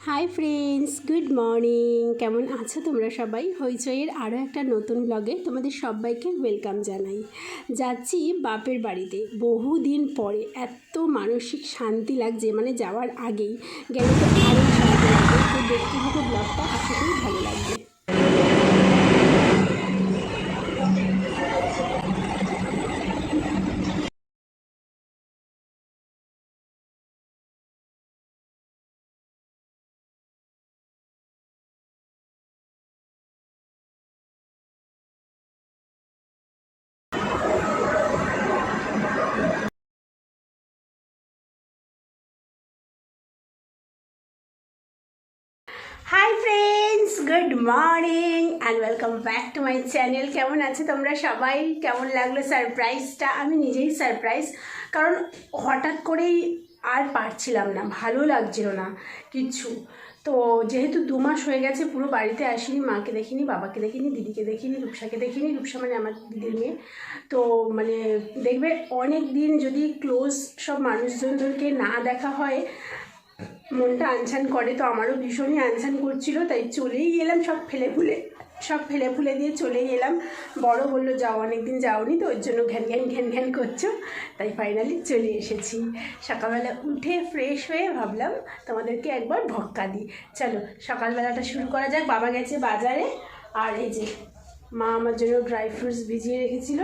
High friends good morning কেমন আছো তোমরা সবাই? হইচইয়ের আরও একটা নতুন ব্লগে তোমাদের সবাইকে ওয়েলকাম জানাই। যাচ্ছি বাপের বাড়িতে। বহুদিন পরে এত মানসিক শান্তি লাগছে মানে যাওয়ার আগেই গেলে তো আরও শান্তি লাগবে। তো দেখতে ব্লগটা আশা করি ভালো লাগবে। Hi friends good morning and welcome back to my channel কেমন আছে তোমরা সবাই? কেমন লাগল সারপ্রাইজটা আমি নিজেই সারপ্রাইজ কারণ হঠাৎ করেই আর পারছিলাম না, ভালো লাগছিল না কিচ্ছু তো যেহেতু দু মাস হয়ে গেছে, পুরো বাড়িতে আসিনি, মাকে দেখিনি, বাবাকে দেখিনি, দিদিকে দেখিনি, রূপসাকে দেখিনি, রূপসা মানে আমার দিদির মেয়ে। তো মানে দেখবে অনেক দিন যদি ক্লোজ সব মানুষজনদেরকে না দেখা হয় মনটা আনছান করে, তো আমারও ভীষণই আনছান করছিল, তাই চলেই এলাম সব ফেলে ফুলে, সব ফেলে ফুলে দিয়ে চলেই এলাম। বড় বলল, যাও, অনেকদিন যাওনি তো, ওর জন্য ঘ্যান ঘ্যান ঘ্যান ঘ্যান করছ। তাই ফাইনালি চলে এসেছি। সকালবেলা উঠে ফ্রেশ হয়ে ভাবলাম, তোমাদেরকে একবার ভক্কা দিই। চলো, সকালবেলাটা শুরু করা যাক। বাবা গেছে বাজারে, আর এই যে মা আমার জন্য ড্রাই ফ্রুটস ভিজিয়ে রেখেছিল,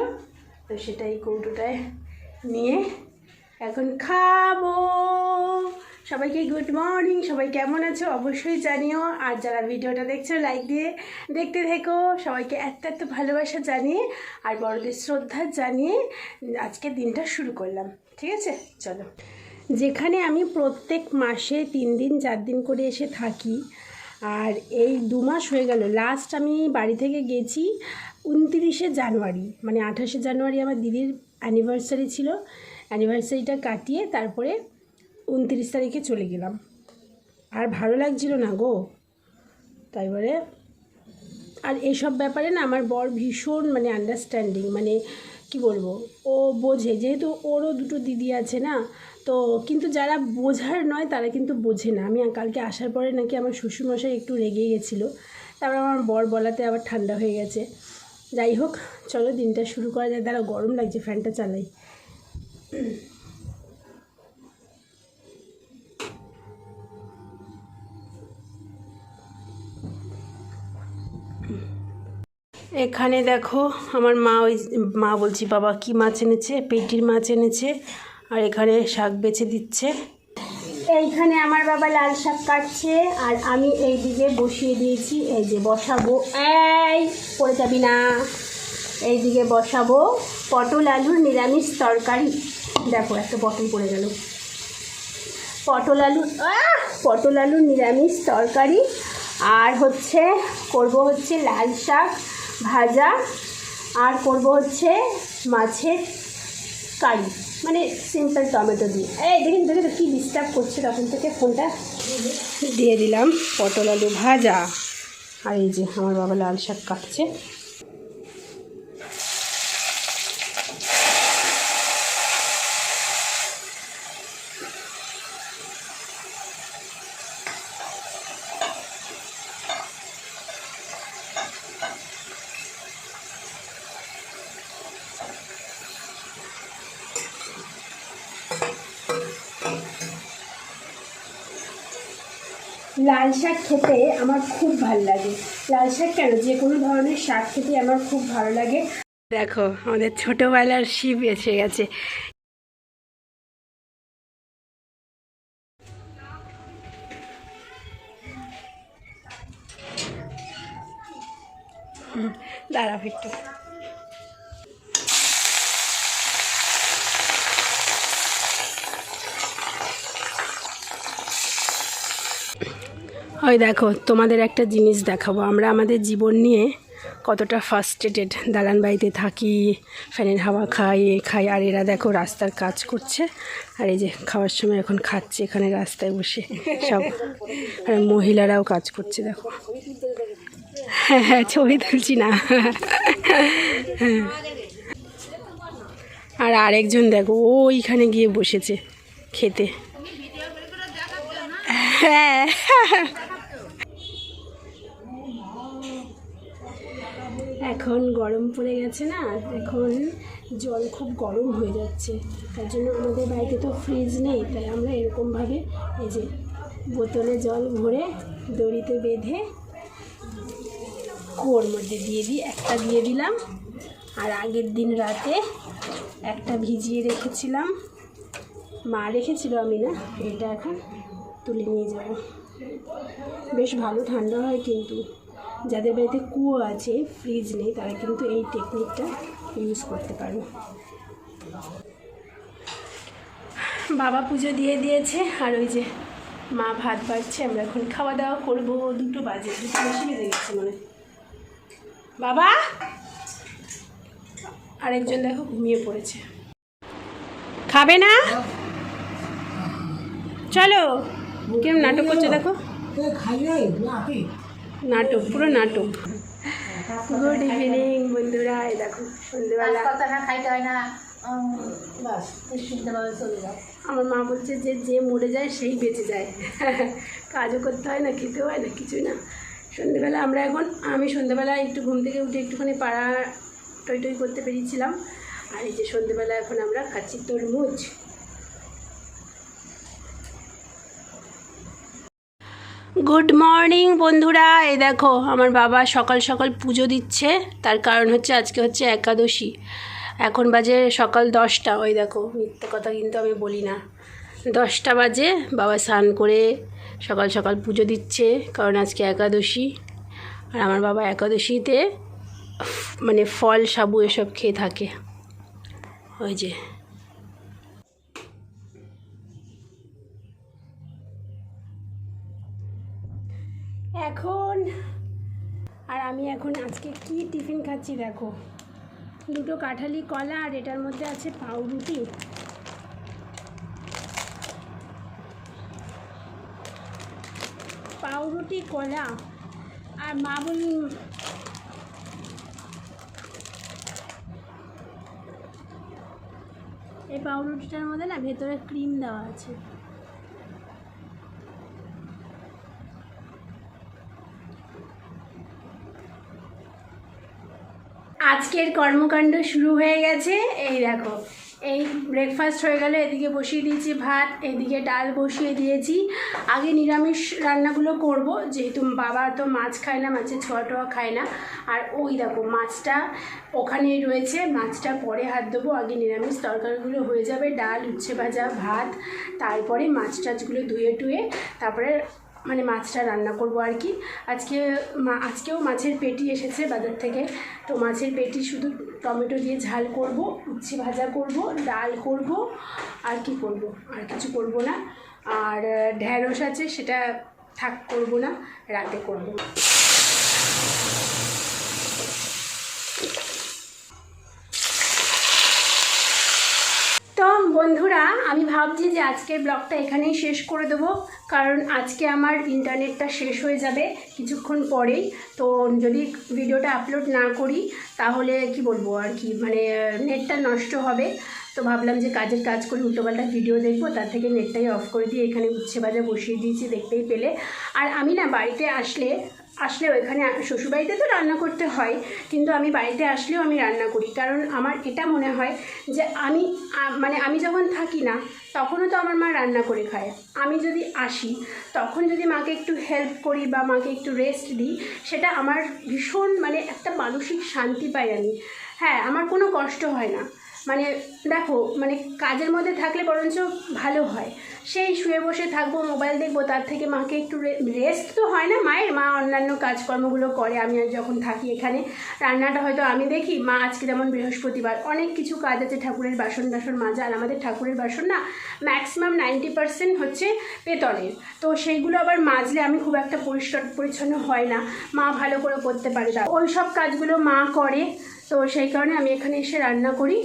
তো সেটাই কৌটোটায় নিয়ে এখন খাব। সবাইকে গুড মর্নিং সবাই কেমন আছো অবশ্যই জানিও। আর যারা ভিডিওটা দেখছ লাইক দিয়ে দেখতে থেকো, সবাইকে এত এত ভালোবাসা জানিয়ে আর বড়দের শ্রদ্ধা জানিয়ে আজকে দিনটা শুরু করলাম, ঠিক আছে? চলো। যেখানে আমি প্রত্যেক মাসে তিন দিন, চার দিন করে এসে থাকি, আর এই দু মাস হয়ে গেল। লাস্ট আমি বাড়ি থেকে গেছি উনতিরিশে জানুয়ারি মানে আঠাশে জানুয়ারি আমার দিদির অ্যানিভার্সারি ছিল। অ্যানিভার্সারিটা কাটিয়ে তারপরে উনত্রিশ তারিখে চলে গেলাম। আর ভালো লাগছিল না গো। তাই বলে আর এসব ব্যাপারে না আমার বর ভীষণ মানে আন্ডারস্ট্যান্ডিং মানে কি বলব, ও বোঝে। যেহেতু ওরও দুটো দিদি আছে না, তো কিন্তু যারা বোঝার নয় তারা কিন্তু বোঝে না। আমি কালকে আসার পরে নাকি আমার শ্বশুরমশাই একটু রেগে গেছিল, তারপর আমার বর বলাতে আবার ঠান্ডা হয়ে গেছে। যাই হোক, চলো দিনটা শুরু করা যায় দাঁড়া গরম লাগছে, ফ্যানটা চালাই। এখানে দেখো, আমার মা ওই মা বলছি, বাবা, কি মাছ এনেছে? পেটির মাছ এনেছে, আর এখানে শাক বেছে দিচ্ছে। এইখানে আমার বাবা লাল শাক কাটছে, আর আমি এই দিকে বসিয়ে দিয়েছি, এই যে বসাবো। এই, পড়ে যাবি না। এই দিকে বসাবো। পটল, আলুর নিরামিষ তরকারি। দেখো, একটা পটল পড়ে গেল। পটল, আলু! পটল, আলুর নিরামিষ তরকারি। আর হচ্ছে, করব হচ্ছে লাল শাক। ভাজা। আর করব হচ্ছে মাছের কারি। মানে সিম্পল টমেটো দিয়ে। এই দেখুন দেখে কী ডিস্টার্ব করছে তখন থেকে ফোনটা। দিয়ে দিলাম পটল আলু ভাজা। আর এই যে আমার বাবা লাল শাক কাটছে। লাল শাক খেতে আমার খুব ভালো লাগে। লাল শাক কেন? যে কোনো ধরনের শাক খেতে আমার খুব ভালো লাগে। দেখো, আমাদের ছোটোবেলার শিব এসে গেছে। দাঁড়াও একটু। ওই দেখো, তোমাদের একটা জিনিস দেখাবো। আমরা আমাদের জীবন নিয়ে কতটা ফার্স্টেটেড দালান বাড়িতে থাকি, ফ্যানের হাওয়া খাই, এ খাই, আর এরা দেখো রাস্তার কাজ করছে, আর এই যে খাওয়ার সময় এখন খাচ্ছে, এখানে রাস্তায় বসে সব, আর মহিলারাও কাজ করছে, দেখো। হ্যাঁ হ্যাঁ ছবি তুলছি না। হ্যাঁ আর আরেকজন দেখো ওইখানে গিয়ে বসেছে খেতে। হ্যাঁ। এখন গরম পড়ে গেছে না, এখন জল খুব গরম হয়ে যাচ্ছে। তার জন্য আমাদের বাড়িতে তো ফ্রিজ নেই, তাই আমরা এরকমভাবে এই যে বোতলে জল ভরে দড়িতে বেঁধে কুয়োর মধ্যে দিয়ে দিই। একটা দিয়ে দিলাম, আর আগের দিন রাতে একটা ভিজিয়ে রেখেছিলাম। মা রেখেছিল আমি না, এটা এখন তুলে নিয়ে যাব। বেশ ভালো ঠান্ডা হয় কিন্তু। যাদের বাড়িতে কুয়ো আছে ফ্রিজ নেই, তারা কিন্তু এই টেকনিকটা ইউজ করতে পারো বাবা পুজো দিয়ে দিয়েছে, আর ওই যে মা ভাত বাড়ছে, আমরা এখন খাওয়া দাওয়া করব। দুটো বাজে, দুটো বেশি বেজে গেছে মনে বাবা! আরেকজন দেখো ঘুমিয়ে পড়েছে। খাবে না? চলো, কেমন নাটক করছে দেখো? নাটক পুরো নাটক। গুড ইভিনিং বন্ধুরা এই দেখো সন্ধ্যেবেলা। খাইতে হয় না? আমার মা বলছে যে যে মরে যায় সেই বেঁচে যায়। কাজও করতে হয় না খেতে হয় না কিছুই না। সন্ধ্যেবেলা আমরা এখন আমি সন্ধ্যেবেলা একটু ঘুম থেকে উঠে একটুখানি পাড়া টই টই করতে পেরেছিলাম। আর এই যে সন্ধ্যেবেলা এখন আমরা খাচ্ছি তরমুজ। গুড মর্নিং বন্ধুরা। এই দেখো, আমার বাবা সকাল সকাল পুজো দিচ্ছে। তার কারণ হচ্ছে আজকে হচ্ছে একাদশী। এখন বাজে সকাল দশটা। ওই দেখো, মিথ্যে কথা কিন্তু আমি বলি না। দশটা বাজে, বাবা স্নান করে সকাল সকাল পুজো দিচ্ছে, কারণ আজকে একাদশী। আর আমার বাবা একাদশীতে মানে ফল, সাবু এসব খেয়ে থাকে। ওই যে। এখন। আর আমি এখন আজকে কি টিফিন খাচ্ছি দেখো। দুটো কাঁঠালি কলা আর এটার মধ্যে আছে পাউরুটি। পাউরুটি, কলা। আর মা বলুন এই পাউরুটিটার মধ্যে না ভেতরে ক্রিম দেওয়া আছে। আজকের কর্মকাণ্ড শুরু হয়ে গেছে। এই দেখো, এই ব্রেকফাস্ট হয়ে গেলে, এদিকে বসিয়ে দিয়েছি ভাত, এদিকে ডাল বসিয়ে দিয়েছি। আগে নিরামিষ রান্নাগুলো করব, যেহেতু বাবা তো মাছ খায় না, মাছের ছোয়া টোয়া খায় না। আর ওই দেখো, মাছটা ওখানেই রয়েছে, মাছটা পরে হাত দেবো আগে নিরামিষ তরকারিগুলো হয়ে যাবে, ডাল, উচ্ছে ভাজা, ভাত, তারপরে মাছ টাছগুলো ধুয়ে টুয়ে, তারপরে মানে মাছটা রান্না করব আর কি। আজকে মা, আজকেও মাছের পেটি এসেছে বাজার থেকে। তো মাছের পেটি শুধু টমেটো দিয়ে ঝাল করব, উচ্ছে ভাজা করব, ডাল করব, আর কি করব? আর কিছু করব না। আর ঢ্যাঁড়স আছে, সেটা থাক করব না, রাতে করব তো বন্ধুরা, আমি ভাবছি যে আজকের ব্লগটা এখানেই শেষ করে দেবো, কারণ আজকে আমার ইন্টারনেটটা শেষ হয়ে যাবে কিছুক্ষণ পরেই। তো যদি ভিডিওটা আপলোড না করি, তাহলে কি বলব আর কি মানে নেটটা নষ্ট হবে। তো ভাবলাম যে কাজের কাজ করে উল্টোপাল্টা ভিডিও দেখব, তার থেকে নেটটাই অফ করে দিয়ে এখানে উচ্ছে ভাজা বসিয়ে দিয়েছি দেখতেই পেলে। আর আমি না বাড়িতে আসলে আসলেও এখানে শ্বশুরবাড়িতে তো রান্না করতে হয়, কিন্তু আমি বাড়িতে আসলেও আমি রান্না করি। কারণ আমার এটা মনে হয় যে আমি মানে আমি যখন থাকি না, তখনও তো আমার মা রান্না করে খায়। আমি যদি আসি, তখন যদি মাকে একটু হেল্প করি বা মাকে একটু রেস্ট দিই, সেটা আমার ভীষণ মানে একটা মানসিক শান্তি পাই আমি। হ্যাঁ আমার কোনো কষ্ট হয় না। মানে দেখো মানে কাজের মধ্যে থাকলে বরঞ্চ ভালো হয়। সেই শুয়ে বসে থাকব মোবাইল দেখব, তার থেকে মাকে একটু রেস্ট তো হয় না মায়ের, মা অন্যান্য কাজকর্মগুলো করে, আমি আর যখন থাকি এখানে, রান্নাটা হয়তো আমি দেখি, মা আজকে যেমন বৃহস্পতিবার, অনেক কিছু কাজ আছে ঠাকুরের বাসন টাসন মাজা, আর আমাদের ঠাকুরের বাসন না ম্যাক্সিমাম নাইনটি পার্সেন্ট হচ্ছে পেতলের তো সেইগুলো আবার মাজলে আমি খুব একটা পরিষ্কার, পরিচ্ছন্ন হয় না, মা ভালো করে করতে পারে তা ওই সব কাজগুলো মা করে, তো সেই কারণে আমি এখানে এসে রান্না করি।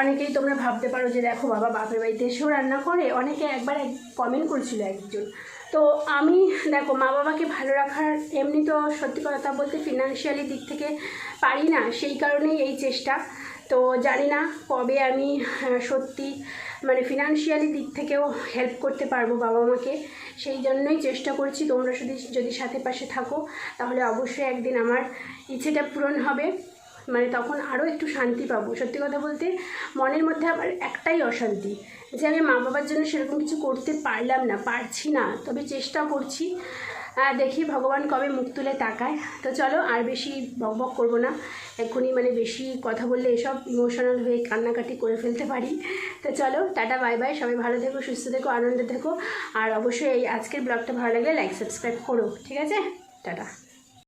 অনেকেই তোমরা ভাবতে পারো যে দেখো, বাবা বাপের বাড়িতে এসেও রান্না করে, অনেকে একবার কমেন্ট করেছিল একজন। তো আমি, দেখো, মা বাবাকে ভালো রাখার এমনি তো সত্যি কথা বলতে ফিনান্সিয়ালি দিক থেকে পারি না, সেই কারণেই এই চেষ্টা। তো জানি না কবে আমি সত্যি মানে ফিনান্সিয়ালি দিক থেকেও হেল্প করতে পারব বাবা মাকে। সেই জন্যই চেষ্টা করছি, তোমরা যদি যদি সাথে পাশে থাকো, তাহলে অবশ্যই একদিন আমার ইচ্ছেটা পূরণ হবে। মানে তখন আরও একটু শান্তি পাবো। সত্যি কথা বলতে মনের মধ্যে আবার একটাই অশান্তি যে আমি মা বাবার জন্য সেরকম কিছু করতে পারলাম না, পারছি না। তবে চেষ্টা করছি। দেখি ভগবান কবে মুখ তুলে তাকায়। তো চলো আর বেশি বকবক করব না। এক্ষুনি মানে বেশি কথা বললে এসব ইমোশনাল হয়ে কান্নাকাটি করে ফেলতে পারি। তো চলো, টাটা, বাই বাই। সবাই ভালো থেকো, সুস্থ থেকো, আনন্দে থেকো। আর অবশ্যই এই আজকের ব্লগটা ভালো লাগলে লাইক সাবস্ক্রাইব করো। ঠিক আছে? টাটা।